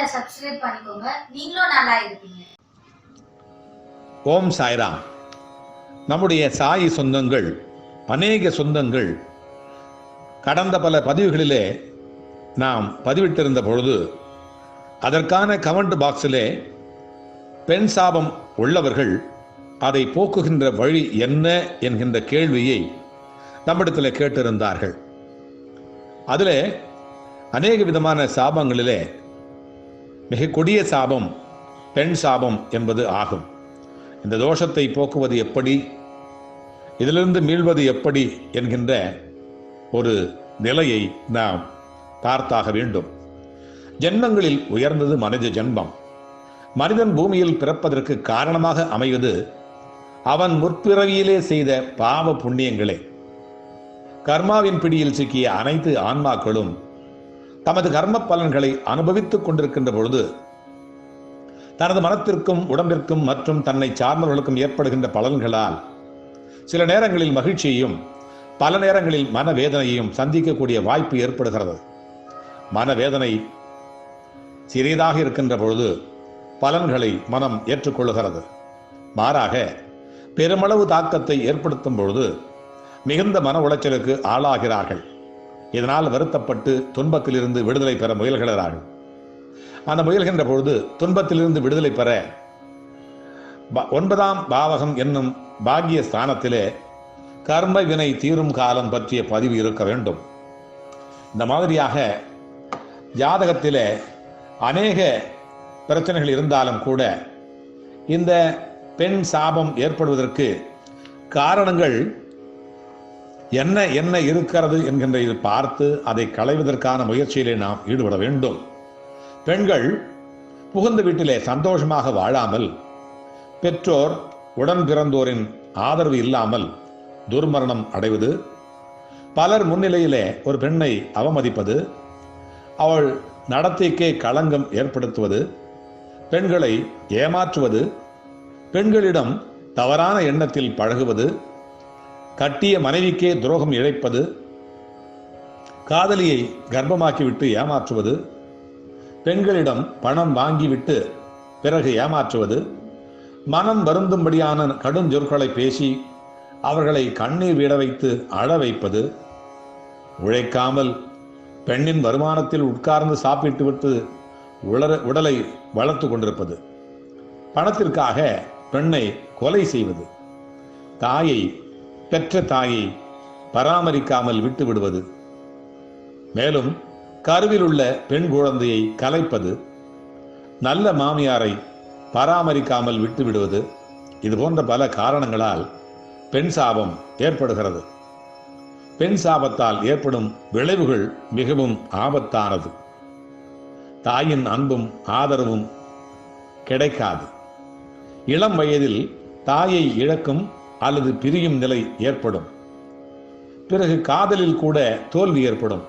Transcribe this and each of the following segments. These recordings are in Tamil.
சேனலை சப்ஸ்கிரைப் பண்ணிக்கோங்க. நீங்களும் நல்லா இருப்பீங்க. ஓம் சாய்ராம். நம்முடைய சாயி சொந்தங்கள் அநேக சொந்தங்கள் கடந்த பல பதிவுகளிலே நாம் பதிவிட்டிருந்த பொழுது அதற்கான கமெண்ட் பாக்ஸிலே பெண் சாபம் உள்ளவர்கள் அதை போக்குகின்ற வழி என்ன என்கின்ற கேள்வியை நம்மிடத்தில் கேட்டிருந்தார்கள். அதில் அநேக விதமான சாபங்களிலே மிக கொடிய சாபம் பெண் சாபம் என்பது ஆகும். இந்த தோஷத்தை போக்குவது எப்படி இதிலிருந்து மீள்வது எப்படி என்கின்ற ஒரு நிலையை நாம் பார்த்தாக வேண்டும். ஜென்மங்களில் உயர்ந்தது மனித ஜென்மம். மனிதன் பூமியில் பிறப்பதற்கு காரணமாக அமைவது அவன் முற்பிறவியிலே செய்த பாவ புண்ணியங்களே. கர்மாவின் பிடியில் சிக்கிய அனைத்து ஆன்மாக்களும் தமது கர்ம பலன்களை அனுபவித்துக் கொண்டிருக்கின்ற பொழுது தனது மனத்திற்கும் உடம்பிற்கும் மற்றும் தன்னை சார்ந்தவர்களுக்கும் ஏற்படுகின்ற பலன்களால் சில நேரங்களில் மகிழ்ச்சியையும் பல நேரங்களில் மனவேதனையையும் சந்திக்கக்கூடிய வாய்ப்பு ஏற்படுகிறது. மனவேதனை சிறியதாக இருக்கின்ற பொழுது பலன்களை மனம் ஏற்றுக்கொள்ளுகிறது மாறாக பெருமளவு தாக்கத்தை ஏற்படுத்தும் பொழுது மிகுந்த மன உளைச்சலுக்கு ஆளாகிறார்கள். இதனால் வருத்தப்பட்டு துன்பத்திலிருந்து விடுதலை பெற முயல்கிறார்கள். அந்த முயல்கின்ற பொழுது துன்பத்திலிருந்து விடுதலை பெற ப- ஒன்பதாம் பாவகம் என்னும் பாக்கிய ஸ்தானத்திலே கர்ம வினை தீரும் காலம் பற்றிய பதிவு இருக்க வேண்டும். இந்த மாதிரியாக ஜாதகத்திலே அநேக பிரச்சனைகள் இருந்தாலும் கூட இந்த பெண் சாபம் ஏற்படுவதற்கு காரணங்கள் என்ன என்ன இருக்கிறது என்கின்ற இது பார்த்து அதை களைவதற்கான முயற்சியிலே நாம் ஈடுபட வேண்டும். பெண்கள் புகுந்த வீட்டிலே சந்தோஷமாக வாழாமல் பெற்றோர் உடன் பிறந்தோரின் ஆதரவு இல்லாமல் துர்மரணம் அடைவது பலர் முன்னிலையிலே ஒரு பெண்ணை அவமதிப்பது அவள் நடத்தைக்கே களங்கம் ஏற்படுத்துவது பெண்களை ஏமாற்றுவது பெண்களிடம் தவறான எண்ணத்தில் பழகுவது கட்டிய மனைவிக்கே துரோகம் இழைப்பது காதலியை கர்ப்பமாக்கிவிட்டு ஏமாற்றுவது பெண்களிடம் பணம் வாங்கிவிட்டு பிறகு ஏமாற்றுவது மனம் வருந்தும்படியான கடும் சொற்களை பேசி அவர்களை கண்ணீர் விட வைத்து அழ வைப்பது உழைக்காமல் பெண்ணின் வருமானத்தில் உட்கார்ந்து சாப்பிட்டு விட்டு உளர உடலை வளர்த்து கொண்டிருப்பது பணத்திற்காக பெண்ணை கொலை செய்வது தாயை பெற்ற தாயை பராமரிக்காமல் விட்டு விடுவது மேலும் கருவில் உள்ள பெண் குழந்தையை கலைப்பது நல்ல மாமியாரை பராமரிக்காமல் விட்டு விடுவது இது போன்ற பல காரணங்களால் பெண் சாபம் ஏற்படுகிறது. பெண் சாபத்தால் ஏற்படும் விளைவுகள் மிகவும் ஆபத்தானது. தாயின் அன்பும் ஆதரவும் கிடைக்காது. இளம் வயதில் தாயை இழக்கும் அல்லது பிரியும் நிலை ஏற்படும். பிறகு காதலில் கூட தோல்வி ஏற்படும்.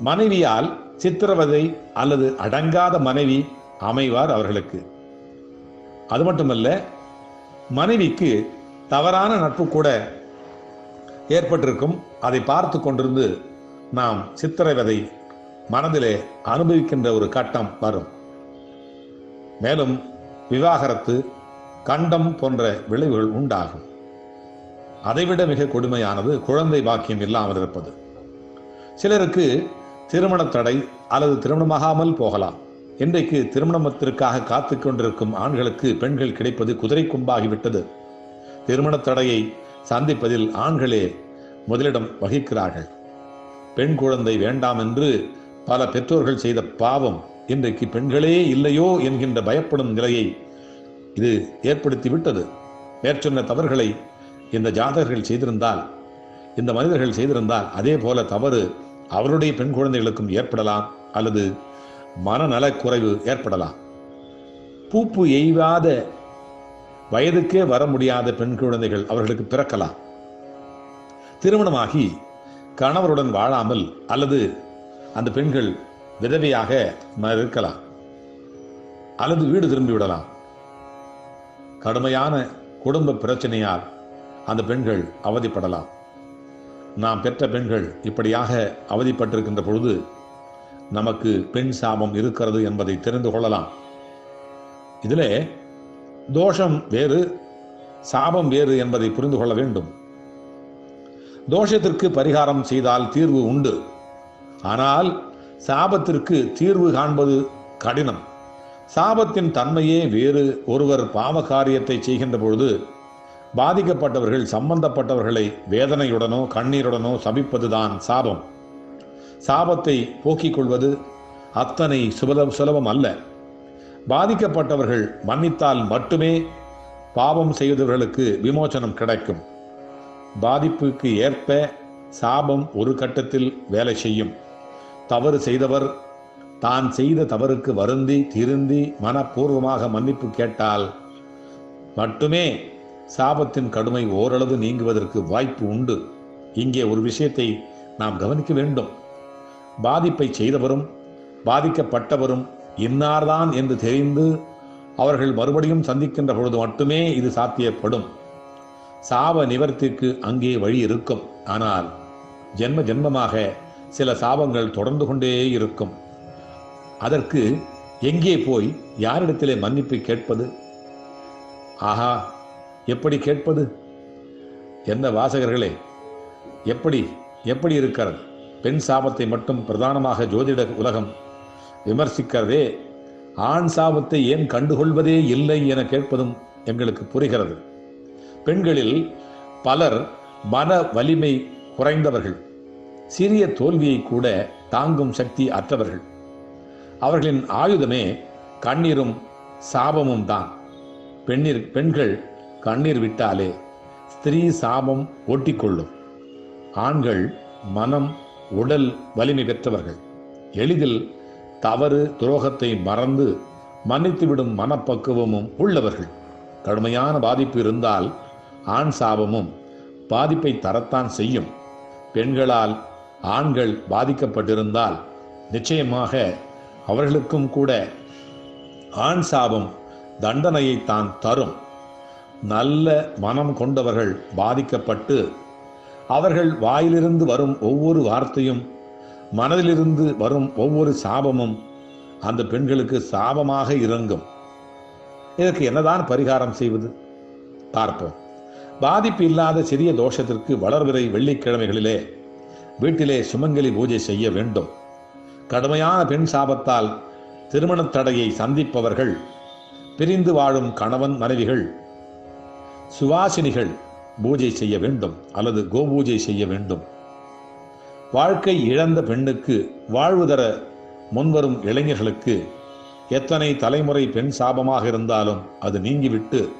மனைவியால் சித்திரவதை அல்லது அடங்காத மனைவி அமைவார் அவர்களுக்கு. அது மட்டுமல்ல மனைவிக்கு தவறான நட்பு கூட ஏற்பட்டிருக்கும். அதை பார்த்து கொண்டிருந்து நாம் சித்திரவதை மனதிலே அனுபவிக்கின்ற ஒரு கட்டம் வரும். மேலும் விவாகரத்து கண்டம் போன்ற விளைவுகள் உண்டாகும். அதைவிட மிக கொடுமையானது குழந்தை பாக்கியம் இல்லாமல் இருப்பது. சிலருக்கு திருமண தடை அல்லது திருமணமாகாமல் போகலாம். இன்றைக்கு திருமணத்திற்காக காத்து கொண்டிருக்கும் ஆண்களுக்கு பெண்கள் கிடைப்பது குதிரை கொம்பாகிவிட்டது திருமண தடையை சந்திப்பதில் ஆண்களே முதலிடம் வகிக்கிறார்கள். பெண் குழந்தை வேண்டாம் என்று பல பெற்றோர்கள் செய்த பாவம் இன்றைக்கு பெண்களே இல்லையோ என்கின்ற பயப்படும் நிலையை இது ஏற்படுத்தி விட்டது மேற்சொன்ன தவறுகளை இந்த ஜாதகர்கள் செய்திருந்தால் இந்த மனிதர்கள் செய்திருந்தால் அதே போல தவறு அவருடைய பெண் குழந்தைகளுக்கும் ஏற்படலாம் அல்லது மனநலக்குறைவு ஏற்படலாம். பூப்பு எய்வாத வயதுக்கே வர முடியாத பெண் குழந்தைகள் அவர்களுக்கு பிறக்கலாம். திருமணமாகி கணவருடன் வாழாமல் அல்லது அந்த பெண்கள் விதவையாக இருக்கலாம் அல்லது வீடு திரும்பி விடலாம் கடுமையான குடும்ப பிரச்சனையால் அந்த பெண்கள் அவதிப்படலாம். நாம் பெற்ற பெண்கள் இப்படியாக அவதிப்பட்டிருக்கின்ற பொழுது நமக்கு பெண் சாபம் இருக்கிறது என்பதை தெரிந்து கொள்ளலாம். இதிலே தோஷம் வேறு சாபம் வேறு என்பதை புரிந்து கொள்ள வேண்டும். தோஷத்திற்கு பரிகாரம் செய்தால் தீர்வு உண்டு. ஆனால் சாபத்திற்கு தீர்வு காண்பது கடினம். சாபத்தின் தன்மையே வேறு. ஒருவர் பாவ காரியத்தை செய்கின்ற பொழுது பாதிக்கப்பட்டவர்கள் சம்பந்தப்பட்டவர்களை வேதனையுடனோ கண்ணீருடனோ சபிப்பதுதான் சாபம். சாபத்தை போக்கிக் கொள்வது அத்தனை சுபல சுலபம் அல்ல. பாதிக்கப்பட்டவர்கள் மன்னித்தால் மட்டுமே பாவம் செய்தவர்களுக்கு விமோசனம் கிடைக்கும். பாதிப்புக்கு ஏற்ப சாபம் ஒரு கட்டத்தில் வேலை செய்யும். தவறு செய்தவர் தான் செய்த தவறுக்கு வருந்தி திருந்தி மனப்பூர்வமாக மன்னிப்பு கேட்டால் மட்டுமே சாபத்தின் கடுமை ஓரளவு நீங்குவதற்கு வாய்ப்பு உண்டு. இங்கே ஒரு விஷயத்தை நாம் கவனிக்க வேண்டும். பாதிப்பை செய்தவரும் பாதிக்கப்பட்டவரும் இன்னார்தான் என்று தெரிந்து அவர்கள் மறுபடியும் சந்திக்கின்ற பொழுது மட்டுமே இது சாத்தியப்படும். சாப நிவர்த்திக்கு அங்கே வழி இருக்கும். ஆனால் ஜென்ம ஜென்மமாக சில சாபங்கள் தொடர்ந்து கொண்டே இருக்கும். அதற்கு எங்கே போய் யாரிடத்திலே மன்னிப்பு கேட்பது? ஆஹா எப்படி கேட்பது? என்ன வாசகர்களே எப்படி எப்படி இருக்கிறது? பெண் சாபத்தை மட்டும் பிரதானமாக ஜோதிட உலகம் விமர்சிக்கிறதே ஆண் சாபத்தை ஏன் கண்டுகொள்வதே இல்லை என கேட்பதும் எங்களுக்கு புரிகிறது. பெண்களில் பலர் மன வலிமை குறைந்தவர்கள் சிறிய தோல்வியை கூட தாங்கும் சக்தி அற்றவர்கள். அவர்களின் ஆயுதமே கண்ணீரும் சாபமும் தான். பெண்ணீர் பெண்கள் கண்ணீர் விட்டாலே ஸ்திரீ சாபம் ஒட்டிக்கொள்ளும். ஆண்கள் மனம் உடல் வலிமை பெற்றவர்கள். எளிதில் தவறு துரோகத்தை மறந்து மன்னித்துவிடும் மனப்பக்குவமும் உள்ளவர்கள். கடுமையான பாதிப்பு இருந்தால் ஆண் சாபமும் பாதிப்பை தரத்தான் செய்யும். பெண்களால் ஆண்கள் பாதிக்கப்பட்டிருந்தால் நிச்சயமாக அவர்களுக்கும் கூட ஆண் சாபம் தண்டனையை தான் தரும். நல்ல மனம் கொண்டவர்கள் பாதிக்கப்பட்டு அவர்கள் வாயிலிருந்து வரும் ஒவ்வொரு வார்த்தையும் மனதிலிருந்து வரும் ஒவ்வொரு சாபமும் அந்த பெண்களுக்கு சாபமாக இறங்கும். இதற்கு என்னதான் பரிகாரம் செய்வது? பார்ப்போம். பாதிப்பு இல்லாத சிறிய தோஷத்திற்கு வளர்விரை வெள்ளிக்கிழமைகளிலே வீட்டிலே சுமங்கலி பூஜை செய்ய வேண்டும். கடுமையான பெண் சாபத்தால் திருமணத் தடையை சந்திப்பவர்கள் பிரிந்து வாழும் கணவன் மனைவிகள் சுவாசினிகள் பூஜை செய்ய வேண்டும் அல்லது கோபூஜை செய்ய வேண்டும். வாழ்க்கை இழந்த பெண்ணுக்கு வாழ்வு தர முன்வரும் இளைஞர்களுக்கு எத்தனை தலைமுறை பெண் சாபமாக இருந்தாலும் அது நீங்கிவிட்டு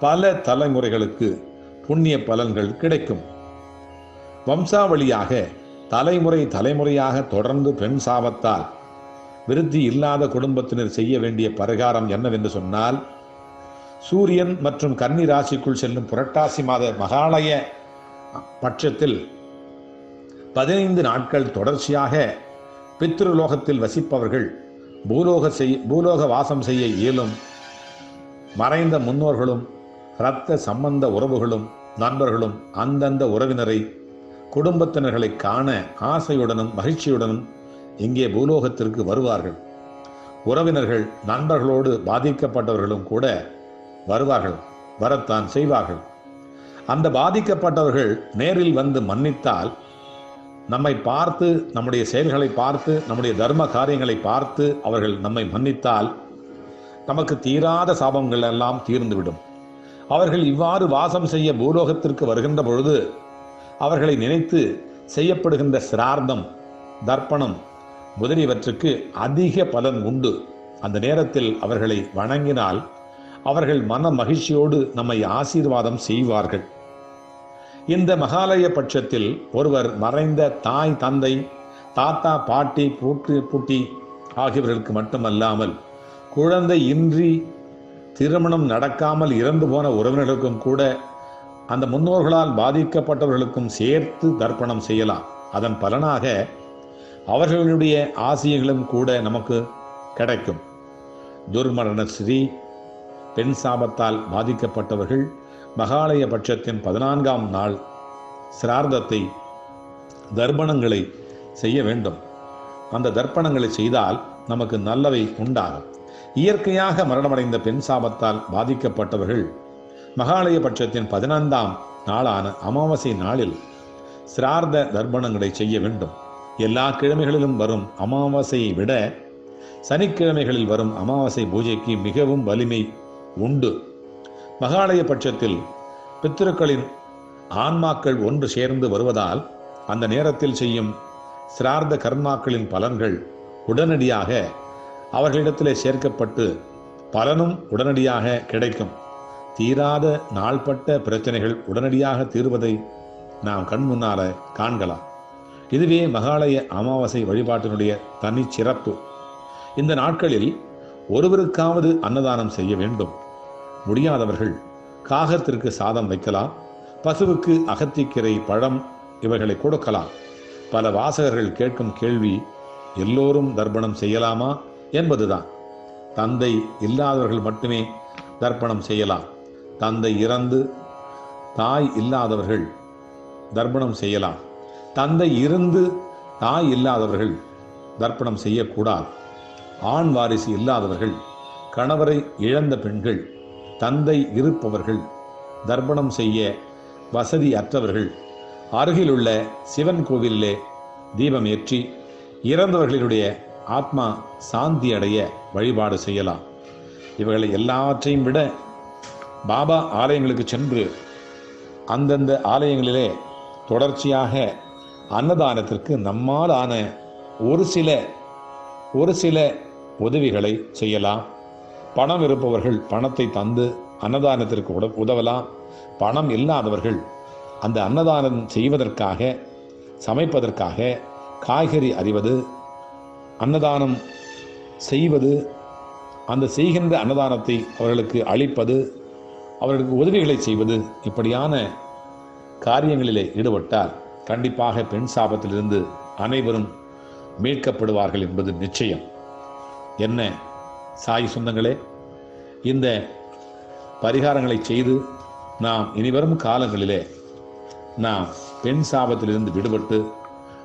பல தலைமுறைகளுக்கு புண்ணிய பலன்கள் கிடைக்கும். வம்சாவளியாக தலைமுறை தலைமுறையாக தொடர்ந்து பெண் சாபத்தால் விருத்தி இல்லாத குடும்பத்தினர் செய்ய வேண்டிய பரிகாரம் என்னவென்று சொன்னால் சூரியன் மற்றும் கன்னி ராசிக்குள் செல்லும் புரட்டாசி மாத மகாலய பட்சத்தில் பதினைந்து நாட்கள் தொடர்ச்சியாக பித்ருலோகத்தில் வசிப்பவர்கள் பூலோக செய் பூலோக வாசம் செய்ய இயலும். மறைந்த முன்னோர்களும் இரத்த சம்பந்த உறவுகளும் நண்பர்களும் அந்தந்த உறவினரை குடும்பத்தினர்களை காண ஆசையுடனும் மகிழ்ச்சியுடனும் இங்கே பூலோகத்திற்கு வருவார்கள். உறவினர்கள் நண்பர்களோடு பாதிக்கப்பட்டவர்களும் கூட வருவார்கள் வரத்தான் செய்வார்கள். அந்த பாதிக்கப்பட்டவர்கள் நேரில் வந்து மன்னித்தால் நம்மை பார்த்து நம்முடைய செயல்களை பார்த்து நம்முடைய தர்ம காரியங்களை பார்த்து அவர்கள் நம்மை மன்னித்தால் நமக்கு தீராத சாபங்கள் எல்லாம் தீர்ந்துவிடும். அவர்கள் இவ்வாறு வாசம் செய்ய பூலோகத்திற்கு வருகின்ற பொழுது அவர்களை நினைத்து செய்யப்படுகின்ற சிரார்த்தம் தர்ப்பணம் முதலியவற்றுக்கு அதிக பலன் உண்டு. அந்த நேரத்தில் அவர்களை வணங்கினால் அவர்கள் மன மகிழ்ச்சியோடு நம்மை ஆசீர்வாதம் செய்வார்கள். இந்த மகாலய பட்சத்தில் ஒருவர் மறைந்த தாய் தந்தை தாத்தா பாட்டி பூட்டு பூட்டி ஆகியவர்களுக்கு மட்டுமல்லாமல் குழந்தை இன்றி திருமணம் நடக்காமல் இறந்து போன உறவினர்களுக்கும் கூட அந்த முன்னோர்களால் பாதிக்கப்பட்டவர்களுக்கும் சேர்த்து தர்ப்பணம் செய்யலாம். அதன் பலனாக அவர்களுடைய ஆசியங்களும் கூட நமக்கு கிடைக்கும். துர்மரண ஸ்ரீ பெண் சாபத்தால் பாதிக்கப்பட்டவர்கள் மகாலய பட்சத்தின் பதினான்காம் நாள் சிரார்த்தத்தை தர்ப்பணங்களை செய்ய வேண்டும். அந்த தர்ப்பணங்களை செய்தால் நமக்கு நல்லவை உண்டாகும். இயற்கையாக மரணமடைந்த பெண் சாபத்தால் பாதிக்கப்பட்டவர்கள் மகாலய பட்சத்தின் பதினைந்தாம் நாளான அமாவாசை நாளில் சிரார்த்த தர்ப்பணங்களை செய்ய வேண்டும். எல்லா கிழமைகளிலும் வரும் அமாவாசையை விட சனிக்கிழமைகளில் வரும் அமாவாசை பூஜைக்கு மிகவும் வலிமை உண்டு. மகாலய பட்சத்தில் பித்திருக்களின் ஆன்மாக்கள் ஒன்று சேர்ந்து வருவதால் அந்த நேரத்தில் செய்யும் சிரார்த்த கர்மாக்களின் பலன்கள் உடனடியாக அவர்களிடத்திலே சேர்க்கப்பட்டு பலனும் உடனடியாக கிடைக்கும். தீராத நாள்பட்ட பிரச்சனைகள் உடனடியாக தீர்வதை நாம் கண் முன்னால காண்கலாம். இதுவே மகாலய அமாவாசை வழிபாட்டினுடைய தனிச்சிறப்பு. இந்த நாட்களில் ஒருவருக்காவது அன்னதானம் செய்ய வேண்டும். முடியாதவர்கள் காகத்திற்கு சாதம் வைக்கலாம் பசுவுக்கு அகத்திக்கீரை பழம் இவைகளை கொடுக்கலாம். பல வாசகர்கள் கேட்கும் கேள்வி எல்லோரும் தர்ப்பணம் செய்யலாமா? என்பதுதான். தந்தை இல்லாதவர்கள் மட்டுமே தர்ப்பணம் செய்யலாம். தந்தை இறந்து தாய் இல்லாதவர்கள் தர்ப்பணம் செய்யலாம். தந்தை இருந்து தாய் இல்லாதவர்கள் தர்ப்பணம் செய்யக்கூடாது. ஆண் வாரிசு இல்லாதவர்கள் கணவரை இழந்த பெண்கள் தந்தை இருப்பவர்கள் தர்ப்பணம் செய்ய வசதி அற்றவர்கள் அருகிலுள்ள சிவன் கோவிலிலே தீபம் ஏற்றி இறந்தவர்களுடைய ஆத்மா சாந்தி அடைய வழிபாடு செய்யலாம். இவைகளை எல்லாவற்றையும் விட பாபா ஆலயங்களுக்கு சென்று அந்தந்த ஆலயங்களிலே தொடர்ச்சியாக அன்னதானத்திற்கு நம்மால் ஆன ஒரு சில ஒரு சில உதவிகளை செய்யலாம். பணம் இருப்பவர்கள் பணத்தை தந்து அன்னதானத்திற்கு உட உதவலாம். பணம் இல்லாதவர்கள் அந்த அன்னதானம் செய்வதற்காக சமைப்பதற்காக காய்கறி அறிவது அன்னதானம் செய்வது அந்த செய்கின்ற அன்னதானத்தை அவர்களுக்கு அளிப்பது அவர்களுக்கு உதவிகளை செய்வது இப்படியான காரியங்களிலே ஈடுபட்டால் கண்டிப்பாக பெண் சாபத்திலிருந்து அனைவரும் மீட்கப்படுவார்கள் என்பது நிச்சயம். என்ன சாய் சொந்தங்களே இந்த பரிகாரங்களை செய்து நாம் இனிவரும் காலங்களிலே நாம் பெண் சாபத்திலிருந்து விடுபட்டு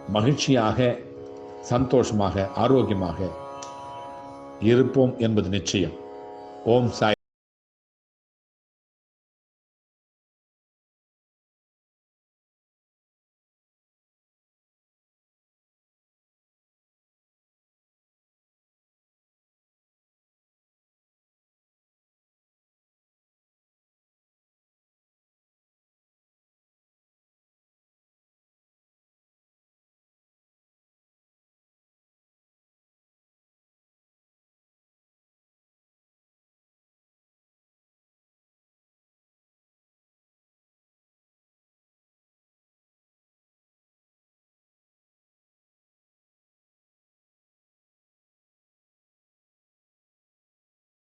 மகிழ்ச்சியாக சந்தோஷமாக ஆரோக்கியமாக இருப்போம் என்பது நிச்சயம். ஓம் சாய்.